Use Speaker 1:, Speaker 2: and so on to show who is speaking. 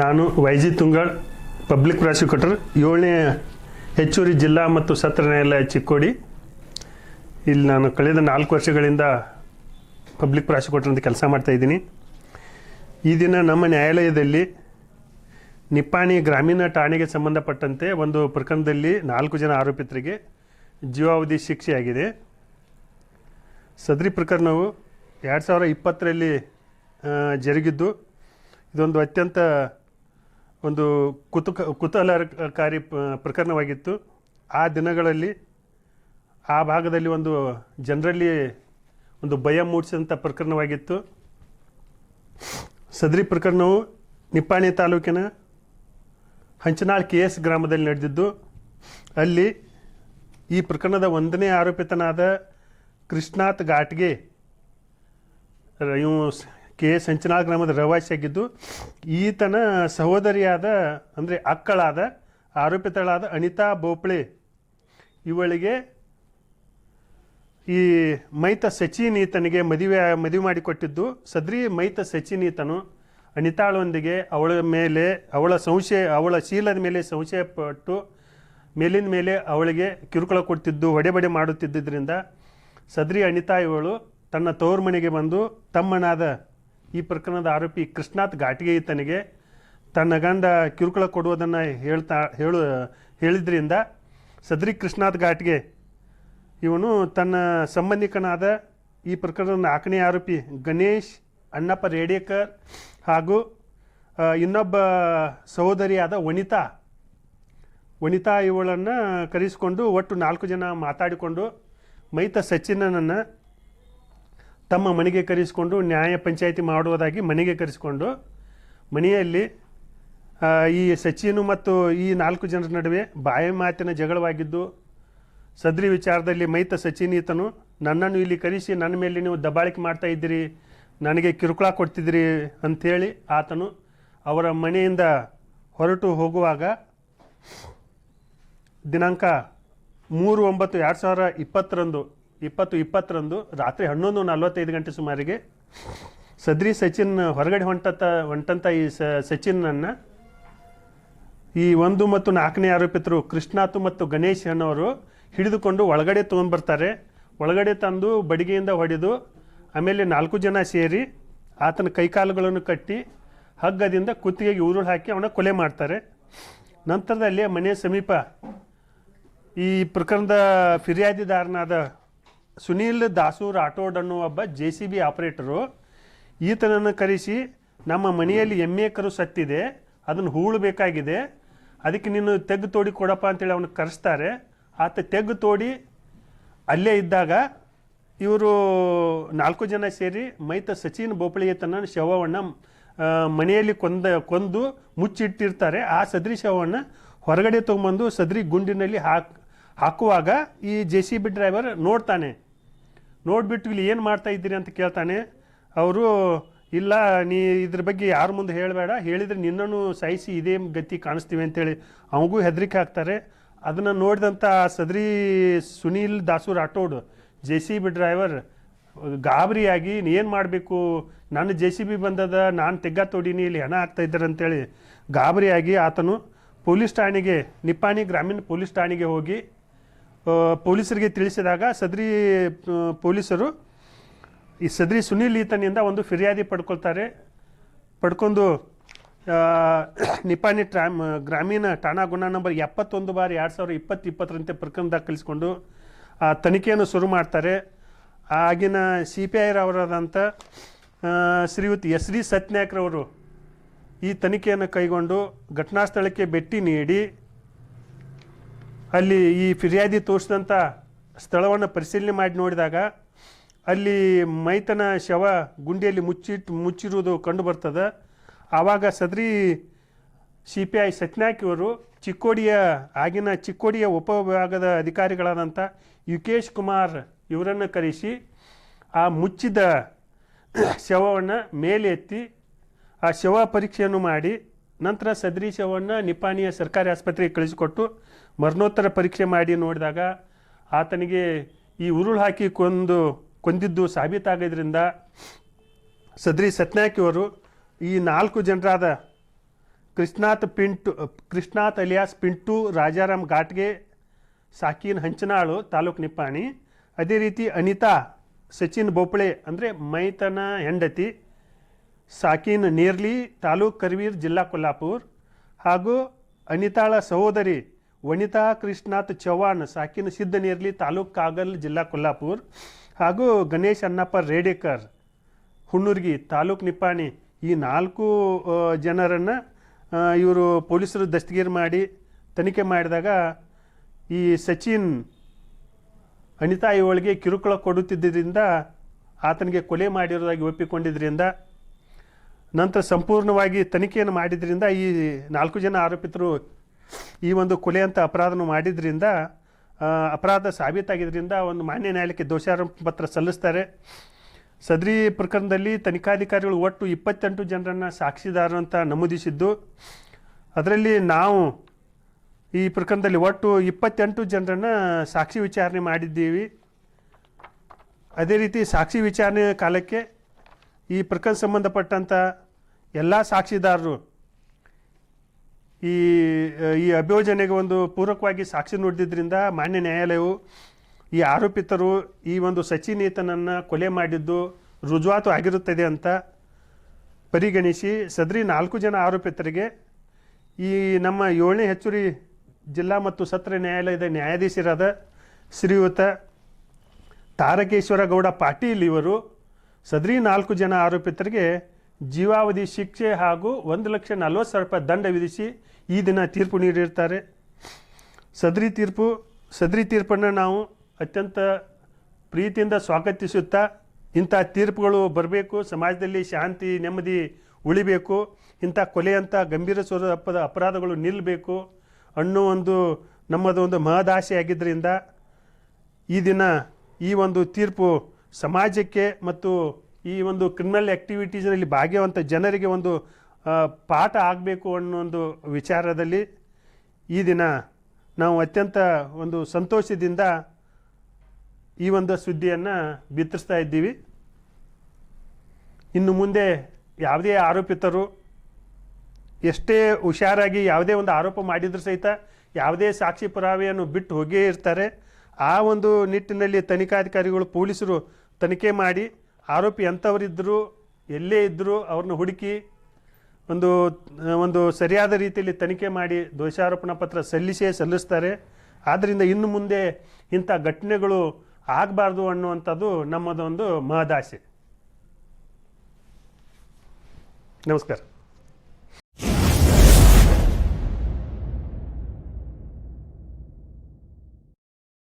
Speaker 1: ನಾನು Y G Tungal, public prosecutor, ಏಳನೇ ಹೆಚ್ಚುವರಿ ಜಿಲ್ಲಾ ಮತ್ತು ಸತ್ರ ನ್ಯಾಯಾಲಯ ಚಿಕ್ಕೋಡಿ. ಇಲ್ಲಿ ನಾನು ಕಳೆದ ನಾಲ್ಕು ವರ್ಷಗಳಿಂದ ಪಬ್ಲಿಕ್ ಪ್ರಾಸಿಕ್ಯೂಟರ್ ಅಂತ ಕೆಲಸ ಮಾಡ್ತಾ ಇದ್ದೀನಿ. ಈ ದಿನ ನಮ್ಮ ನ್ಯಾಯಾಲಯದಲ್ಲಿ ನಿಪ್ಪಾಣಿ ಗ್ರಾಮೀಣ ಠಾಣೆಗೆ ಸಂಬಂಧಪಟ್ಟಂತೆ ಒಂದು ಪ್ರಕರಣದಲ್ಲಿ ನಾಲ್ಕು ಜನ ಆರೋಪಿತರಿಗೆ ಜೀವಾವಧಿ ಶಿಕ್ಷೆಯಾಗಿದೆ. ಸದ್ರಿ ಪ್ರಕರಣವು ಎರಡು ಸಾವಿರ ಇಪ್ಪತ್ತರಲ್ಲಿ ಜರುಗಿದ್ದು. ಇದೊಂದು ಅತ್ಯಂತ ಒಂದು ಕುತುಕ ಕುತೂಹಲಕಾರಿ ಪ್ರಕರಣವಾಗಿತ್ತು. ಆ ದಿನಗಳಲ್ಲಿ ಆ ಭಾಗದಲ್ಲಿ ಒಂದು ಜನರಲ್ಲಿ ಒಂದು ಭಯ ಮೂಡಿಸಿದಂಥ ಪ್ರಕರಣವಾಗಿತ್ತು. ಸದರಿ ಪ್ರಕರಣವು ನಿಪ್ಪಾಣಿ ತಾಲೂಕಿನ ಹಂಚನಾಳ್ ಕೆ ಎಸ್ ಗ್ರಾಮದಲ್ಲಿ ನಡೆದಿದ್ದು, ಅಲ್ಲಿ ಈ ಪ್ರಕರಣದ ಒಂದನೇ ಆರೋಪಿತನಾದ ಕೃಷ್ಣಾಥ್ ಘಾಟ್ಗೆ ಇವು ಕೆ ಎಸ್ ಹಂಚನಾಳ್ ಗ್ರಾಮದ ರವಾಸಿಯಾಗಿದ್ದು ಈತನ ಸಹೋದರಿಯಾದ, ಅಂದರೆ ಅಕ್ಕಳಾದ, ಆರೋಪಿತಳಾದ ಅನಿತಾ ಬೋಪಳೆ ಇವಳಿಗೆ ಈ ಮೈತ ಸಚಿನ್ ಈತನಿಗೆ ಮದುವೆ ಮದುವೆ ಮಾಡಿಕೊಟ್ಟಿದ್ದು. ಸದ್ರಿ ಮೈತ ಸಚಿನ್ ಈತನು ಅನಿತಾಳೊಂದಿಗೆ ಅವಳ ಮೇಲೆ, ಅವಳ ಸಂಶಯ, ಅವಳ ಶೀಲದ ಮೇಲೆ ಸಂಶಯ ಪಟ್ಟು ಮೇಲಿನ ಮೇಲೆ ಅವಳಿಗೆ ಕಿರುಕುಳ ಕೊಡ್ತಿದ್ದು, ಹೊಡೆಬಡೆ ಮಾಡುತ್ತಿದ್ದರಿಂದ ಸದ್ರಿ, ಅನಿತಾ ಇವಳು ತನ್ನ ತವರು ಮನೆಗೆ ಬಂದು ತಮ್ಮನಾದ ಈ ಪ್ರಕರಣದ ಆರೋಪಿ ಕೃಷ್ಣಾಥ್ ಘಾಟಿಗೆ ಈತನಿಗೆ ತನ್ನ ಗಂಡ ಕಿರುಕುಳ ಕೊಡುವುದನ್ನು ಹೇಳ್ತಾ ಹೇಳು ಹೇಳಿದ್ರಿಂದ ಸದ್ರಿ ಕೃಷ್ಣಾಥ್ ಘಾಟ್ಗೆ ಇವನು ತನ್ನ ಸಂಬಂಧಿಕನಾದ ಈ ಪ್ರಕರಣದ ನಾಲ್ಕನೇ ಆರೋಪಿ ಗಣೇಶ್ ಅಣ್ಣಪ್ಪ ರೇಡೇಕರ್ ಹಾಗೂ ಇನ್ನೊಬ್ಬ ಸಹೋದರಿಯಾದ ವನಿತಾ. ವನಿತಾ ಇವಳನ್ನು ಕರೆಸಿಕೊಂಡು ಒಟ್ಟು ನಾಲ್ಕು ಜನ ಮಾತಾಡಿಕೊಂಡು ಮೈತ ಸಚಿನನನ್ನು ತಮ್ಮ ಮನೆಗೆ ಕರೆಸಿಕೊಂಡು ನ್ಯಾಯ ಪಂಚಾಯಿತಿ ಮಾಡುವುದಾಗಿ ಮನೆಗೆ ಕರೆಸಿಕೊಂಡು ಮನೆಯಲ್ಲಿ ಈ ಸಚಿನು ಮತ್ತು ಈ ನಾಲ್ಕು ಜನರ ನಡುವೆ ಬಾಯಿ ಮಾತಿನ ಜಗಳವಾಗಿದ್ದು, ಸದ್ರಿ ವಿಚಾರದಲ್ಲಿ ಮೈತ ಸಚಿನ್ ಈತನು ನನ್ನನ್ನು ಇಲ್ಲಿ ಕರೆಸಿ, ನನ್ನ ಮೇಲೆ ನೀವು ದಬ್ಬಾಳಿಕೆ ಮಾಡ್ತಾ ಇದ್ದೀರಿ, ನನಗೆ ಕಿರುಕುಳ ಕೊಡ್ತಿದ್ದೀರಿ ಅಂಥೇಳಿ ಆತನು ಅವರ ಮನೆಯಿಂದ ಹೊರಟು ಹೋಗುವಾಗ ದಿನಾಂಕ ಮೂರು ಒಂಬತ್ತು ಎರಡು ಸಾವಿರ ಇಪ್ಪತ್ತರಂದು ಇಪ್ಪತ್ತು ಇಪ್ಪತ್ತರಂದು ರಾತ್ರಿ ಹನ್ನೊಂದು ನಲವತ್ತೈದು ಗಂಟೆ ಸುಮಾರಿಗೆ ಸದ್ರಿ ಸಚಿನ್ ಹೊರಗಡೆ ಹೊಂಟತ ಹೊಂಟಂತ ಈ ಸ ಸಚಿನ್ನನ್ನು ಈ ಒಂದು ಮತ್ತು ನಾಲ್ಕನೇ ಆರೋಪಿತರು ಕೃಷ್ಣಾತು ಮತ್ತು ಗಣೇಶ್ ಅನ್ನೋರು ಹಿಡಿದುಕೊಂಡು ಒಳಗಡೆ ತೊಗೊಂಡ್ಬರ್ತಾರೆ ಒಳಗಡೆ ತಂದು ಬಡಿಗೆಯಿಂದ ಹೊಡೆದು ಆಮೇಲೆ ನಾಲ್ಕು ಜನ ಸೇರಿ ಆತನ ಕೈಕಾಲುಗಳನ್ನು ಕಟ್ಟಿ ಹಗ್ಗದಿಂದ ಕುತ್ತಿಗೆಗೆ ಉರುಳು ಹಾಕಿ ಅವನ ಕೊಲೆ ಮಾಡ್ತಾರೆ. ನಂತರದಲ್ಲಿ ಮನೆಯ ಸಮೀಪ ಈ ಪ್ರಕರಣದ ಫಿರ್ಯಾದಿದಾರನಾದ ಸುನೀಲ್ ದಾಸು ರಾಠೋಡ್ ಅನ್ನೋ ಒಬ್ಬ ಜೆ ಸಿ ಬಿ ಆಪರೇಟರು ಈತನನ್ನು ಕರೆಸಿ, ನಮ್ಮ ಮನೆಯಲ್ಲಿ ಎಮ್ಮೆ ಕರು ಸತ್ತಿದೆ, ಅದನ್ನು ಹೂಳು ಬೇಕಾಗಿದೆ, ಅದಕ್ಕೆ ನೀನು ತೆಗ್ಗು ತೋಡಿ ಕೊಡಪ್ಪ ಅಂತೇಳಿ ಅವನು ಕರೆಸ್ತಾರೆ. ಆತ ತೆಗ್ಗು ತೋಡಿ ಅಲ್ಲೇ ಇದ್ದಾಗ ಇವರು ನಾಲ್ಕು ಜನ ಸೇರಿ ಮೈತ ಸಚಿನ್ ಬೋಪಳಿ ತನ್ನ ಶವವನ್ನು ಮನೆಯಲ್ಲಿ ಕೊಂದ, ಕೊಂದು ಮುಚ್ಚಿಟ್ಟಿರ್ತಾರೆ. ಆ ಸದ್ರಿ ಶವವನ್ನು ಹೊರಗಡೆ ತೊಗೊಂಬಂದು ಸದ್ರಿ ಗುಂಡಿನಲ್ಲಿ ಹಾಕ್, ಹಾಕುವಾಗ ಈ ಜೆ ಸಿ ಬಿ ಡ್ರೈವರ್ ನೋಡ್ತಾನೆ. ನೋಡಿಬಿಟ್ಟು ಇಲ್ಲಿ ಏನು ಮಾಡ್ತಾ ಇದ್ದೀರಿ ಅಂತ ಕೇಳ್ತಾನೆ. ಅವರು, ಇಲ್ಲ, ನೀ ಇದ್ರ ಬಗ್ಗೆ ಯಾರ ಮುಂದೆ ಹೇಳಬೇಡ. ಹೇಳಿದರೆ ನಿನ್ನನ್ನು ಸಹಿಸಿ ಇದೇ ಗತಿ ಕಾಣಿಸ್ತೀವಿ ಅಂತೇಳಿ ಅವಗೂ ಹೆದರಿಕೆ ಹಾಕ್ತಾರೆ ಅದನ್ನು ನೋಡಿದಂಥ ಸದ್ರಿ Sunil Dasu Rathod, J C B driver, ಗಾಬರಿಯಾಗಿ ಏನು ಮಾಡಬೇಕು? ನನ್ನ ಜೆ ಸಿ ಬಿ ಬಂದದ, ನಾನು ತೆಗ್ಗ ತೋಡೀನಿ, ಇಲ್ಲಿ ಹಣ ಆಗ್ತಾ ಇದ್ದಾರೆ ಅಂತೇಳಿ ಗಾಬರಿಯಾಗಿ ಆತನು ಪೊಲೀಸ್ ಠಾಣೆಗೆ, ನಿಪ್ಪಾಣಿ ಗ್ರಾಮೀಣ ಪೊಲೀಸ್ ಠಾಣೆಗೆ ಹೋಗಿ ಪೊಲೀಸರಿಗೆ ತಿಳಿಸಿದಾಗ ಸದ್ರಿ ಪೊಲೀಸರು ಈ ಸದ್ರಿ ಸುನೀಲ್ ಈತನಿಂದ ಒಂದು ಫಿರ್ಯಾದಿ ಪಡ್ಕೊಳ್ತಾರೆ. ಪಡ್ಕೊಂಡು ನಿಪಾನಿ ಟ್ರಾಮ್, ಗ್ರಾಮೀಣ ಠಾಣಾ ಗುಣ ನಂಬರ್ ಎಪ್ಪತ್ತೊಂದು ಬಾರಿ ಎರಡು ಸಾವಿರ ಇಪ್ಪತ್ತು ಇಪ್ಪತ್ತರಂತೆ ಪ್ರಕರಣ ದಾಖಲಿಸಿಕೊಂಡು, ಆ, ತನಿಖೆಯನ್ನು ಶುರು ಮಾಡ್ತಾರೆ. ಆಗಿನ ಸಿ ಪಿ ಐ ರವರಾದಂಥ ಶ್ರೀಯುತ್ ಎಸ್ ಡಿ ಸತ್ಯನಾಯಕ್ರವರು ಈ ತನಿಖೆಯನ್ನು ಕೈಗೊಂಡು ಘಟನಾ ಸ್ಥಳಕ್ಕೆ ಭೇಟಿ ನೀಡಿ ಅಲ್ಲಿ ಈ ಫಿರ್ಯಾದಿ ತೋರಿಸಿದಂಥ ಸ್ಥಳವನ್ನು ಪರಿಶೀಲನೆ ಮಾಡಿ ನೋಡಿದಾಗ ಅಲ್ಲಿ ಮೈತನ ಶವ ಗುಂಡಿಯಲ್ಲಿ ಮುಚ್ಚಿಟ್ಟು ಮುಚ್ಚಿರುವುದು ಕಂಡು ಬರ್ತದೆ. ಆವಾಗ ಸದ್ರಿ ಸಿ ಪಿ ಐ ಸತ್ನಾಯಕ್ ಇವರು ಚಿಕ್ಕೋಡಿಯ ಆಗಿನ ಚಿಕ್ಕೋಡಿಯ ಉಪವಿಭಾಗದ ಅಧಿಕಾರಿಗಳಾದಂಥ ಯುಕೇಶ್ ಕುಮಾರ್ ಇವರನ್ನು ಕರೆಸಿ ಆ ಮುಚ್ಚಿದ ಶವವನ್ನು ಮೇಲೆ ಎತ್ತಿ ಆ ಶವ ಪರೀಕ್ಷೆಯನ್ನು ಮಾಡಿ ನಂತರ ಸದ್ರಿ ಶವವನ್ನು ನಿಪ್ಪಾಣಿಯ ಸರ್ಕಾರಿ ಆಸ್ಪತ್ರೆಗೆ ಕಳಿಸಿಕೊಟ್ಟು ಮರಣೋತ್ತರ ಪರೀಕ್ಷೆ ಮಾಡಿ ನೋಡಿದಾಗ ಆತನಿಗೆ ಈ ಉರುಳು ಹಾಕಿ ಕೊಂದು, ಕೊಂದಿದ್ದು ಸಾಬೀತಾಗೋದ್ರಿಂದ ಸದ್ರಿ ಸತ್ನಾಯಕಿಯವರು ಈ ನಾಲ್ಕು ಜನರಾದ ಕೃಷ್ಣಾಥ್ ಪಿಂಟು ಕೃಷ್ಣಾಥ್ ಅಲಿಯಾಸ್ ಪಿಂಟು, ರಾಜಾರಾಮ್ ಘಾಟ್ಗೆ, ಸಾಕಿನ್ ಹಂಚನಾಳು ತಾಲೂಕು ನಿಪ್ಪಾಣಿ. ಅದೇ ರೀತಿ ಅನಿತಾ, ಸಚಿನ್ ಬೋಪಳೆ ಅಂದರೆ ಮೈತನ ಹೆಂಡತಿ. ಸಾಕೀನ್ ನೇರ್ಲಿ ತಾಲೂಕ್ ಕರ್ವೀರ್ ಜಿಲ್ಲಾ ಕೊಲ್ಲಾಪುರ್ ಹಾಗೂ ಅನಿತಾಳ ಸಹೋದರಿ ವನಿತಾ ಕೃಷ್ಣಾಥ್ ಚೌಹಾಣ್ ಸಾಕಿನ ಸಿದ್ಧ ನೇರ್ಲಿ ತಾಲೂಕ್ ಕಾಗಲ್ ಜಿಲ್ಲಾ ಕೊಲ್ಲಾಪುರ್ ಹಾಗೂ ಗಣೇಶ್ ಅನ್ನಪ್ಪ ರೇಡೇಕರ್ ಹುಣ್ಣುರ್ಗಿ ತಾಲೂಕ್ ನಿಪ್ಪಾಣಿ ಈ ನಾಲ್ಕು ಜನರನ್ನು ಇವರು ಪೊಲೀಸರು ದಸ್ತಗೀರು ಮಾಡಿ ತನಿಖೆ ಮಾಡಿದಾಗ ಈ ಸಚಿನ್ ಅನಿತಾ ಇವಳಿಗೆ ಕಿರುಕುಳ ಕೊಡುತ್ತಿದ್ದರಿಂದ ಆತನಿಗೆ ಕೊಲೆ ಮಾಡಿರೋದಾಗಿ ಒಪ್ಪಿಕೊಂಡಿದ್ದರಿಂದ ನಂತರ ಸಂಪೂರ್ಣವಾಗಿ ತನಿಖೆಯನ್ನು ಮಾಡಿದ್ರಿಂದ ಈ ನಾಲ್ಕು ಜನ ಆರೋಪಿತರು ಈ ಒಂದು ಕೊಲೆ ಅಂತ ಅಪರಾಧನ ಮಾಡಿದ್ರಿಂದ ಅಪರಾಧ ಸಾಬೀತಾಗಿದ್ದರಿಂದ ಒಂದು ಮಾನ್ಯ ನ್ಯಾಯಾಲಯಕ್ಕೆ ದೋಷಾರೋಪ ಪತ್ರ ಸಲ್ಲಿಸ್ತಾರೆ. ಸದ್ರಿ ಪ್ರಕರಣದಲ್ಲಿ ತನಿಖಾಧಿಕಾರಿಗಳು ಒಟ್ಟು ಇಪ್ಪತ್ತೆಂಟು ಜನರನ್ನು ಸಾಕ್ಷಿದಾರರು ಅಂತ ನಮೂದಿಸಿದ್ದು, ಅದರಲ್ಲಿ ನಾವು ಈ ಪ್ರಕರಣದಲ್ಲಿ ಒಟ್ಟು ಇಪ್ಪತ್ತೆಂಟು ಜನರನ್ನು ಸಾಕ್ಷಿ ವಿಚಾರಣೆ ಮಾಡಿದ್ದೀವಿ. ಅದೇ ರೀತಿ ಸಾಕ್ಷಿ ವಿಚಾರಣೆ ಕಾಲಕ್ಕೆ ಈ ಪ್ರಕರಣ ಸಂಬಂಧಪಟ್ಟಂಥ ಎಲ್ಲ ಸಾಕ್ಷಿದಾರರು ಈ ಈ ಅಭಿಯೋಜನೆಗೆ ಒಂದು ಪೂರಕವಾಗಿ ಸಾಕ್ಷಿ ನೋಡಿದ್ರಿಂದ ಮಾನ್ಯ ನ್ಯಾಯಾಲಯವು ಈ ಆರೋಪಿತರು ಈ ಒಂದು ಸಚಿನೇತನನ್ನು ಕೊಲೆ ಮಾಡಿದ್ದು ರುಜುವಾತು ಆಗಿರುತ್ತದೆ ಅಂತ ಪರಿಗಣಿಸಿ ಸದರಿ ನಾಲ್ಕು ಜನ ಆರೋಪಿತರಿಗೆ ಈ ನಮ್ಮ ಏಳನೇ ಹೆಚ್ಚುವರಿ ಜಿಲ್ಲಾ ಮತ್ತು ಸತ್ರ ನ್ಯಾಯಾಲಯದ ನ್ಯಾಯಾಧೀಶರಾದ ಶ್ರೀಯುತ ತಾರಕೇಶ್ವರ ಗೌಡ ಪಾಟೀಲ್ ಇವರು ಸದರಿ ನಾಲ್ಕು ಜನ ಆರೋಪಿತರಿಗೆ ಜೀವಾವಧಿ ಶಿಕ್ಷೆ ಹಾಗೂ ಒಂದು ಲಕ್ಷ ನಲವತ್ತು ಸಾವಿರ ರೂಪಾಯಿ ದಂಡ ವಿಧಿಸಿ ಈ ದಿನ ತೀರ್ಪು ನೀಡಿರ್ತಾರೆ. ಸದರಿ ತೀರ್ಪು, ಸದರಿ ತೀರ್ಪನ್ನು ನಾವು ಅತ್ಯಂತ ಪ್ರೀತಿಯಿಂದ ಸ್ವಾಗತಿಸುತ್ತಾ ಇಂಥ ತೀರ್ಪುಗಳು ಬರಬೇಕು, ಸಮಾಜದಲ್ಲಿ ಶಾಂತಿ, ನೆಮ್ಮದಿ ಉಳಿಬೇಕು, ಇಂಥ ಕೊಲೆಯಂಥ ಗಂಭೀರ ಸ್ವರೂಪದ ಅಪರಾಧಗಳು ನಿಲ್ಲಬೇಕು ಅನ್ನೋ ಒಂದು ನಮ್ಮದೊಂದು ಮಹದಾಸೆ ಆಗಿದ್ದರಿಂದ ಈ ದಿನ ಈ ಒಂದು ತೀರ್ಪು ಸಮಾಜಕ್ಕೆ ಮತ್ತು ಈ ಒಂದು ಕ್ರಿಮಿನಲ್ ಆ್ಯಕ್ಟಿವಿಟೀಸ್ನಲ್ಲಿ ಭಾಗಿಯಾವಂಥ ಜನರಿಗೆ ಒಂದು ಪಾಠ ಆಗಬೇಕು ಅನ್ನೋ ಒಂದು ವಿಚಾರದಲ್ಲಿ ಈ ದಿನ ನಾವು ಅತ್ಯಂತ ಒಂದು ಸಂತೋಷದಿಂದ ಈ ಒಂದು ಸುದ್ದಿಯನ್ನು ಬಿತ್ತರಿಸ್ತಾ ಇದ್ದೀವಿ. ಇನ್ನು ಮುಂದೆ ಯಾವುದೇ ಆರೋಪಿತರು ಎಷ್ಟೇ ಹುಷಾರಾಗಿ ಯಾವುದೇ ಒಂದು ಆರೋಪ ಮಾಡಿದರೂ ಸಹಿತ ಯಾವುದೇ ಸಾಕ್ಷಿ ಪುರಾವೆಯನ್ನು ಬಿಟ್ಟು ಹೋಗೇ ಇರ್ತಾರೆ. ಆ ಒಂದು ನಿಟ್ಟಿನಲ್ಲಿ ತನಿಖಾಧಿಕಾರಿಗಳು, ಪೊಲೀಸರು ತನಿಖೆ ಮಾಡಿ ಆರೋಪಿ ಎಂಥವರಿದ್ದರು ಎಲ್ಲೇ ಇದ್ದರೂ ಅವ್ರನ್ನ ಹುಡುಕಿ ಒಂದು ಒಂದು ಸರಿಯಾದ ರೀತಿಯಲ್ಲಿ ತನಿಖೆ ಮಾಡಿ ದೋಷಾರೋಪಣಾ ಪತ್ರ ಸಲ್ಲಿಸೇ ಸಲ್ಲಿಸ್ತಾರೆ. ಆದ್ದರಿಂದ ಇನ್ನು ಮುಂದೆ ಇಂಥ ಘಟನೆಗಳು ಆಗಬಾರ್ದು ಅನ್ನುವಂಥದ್ದು ನಮ್ಮದೊಂದು ಮಹದಾಸೆ. ನಮಸ್ಕಾರ.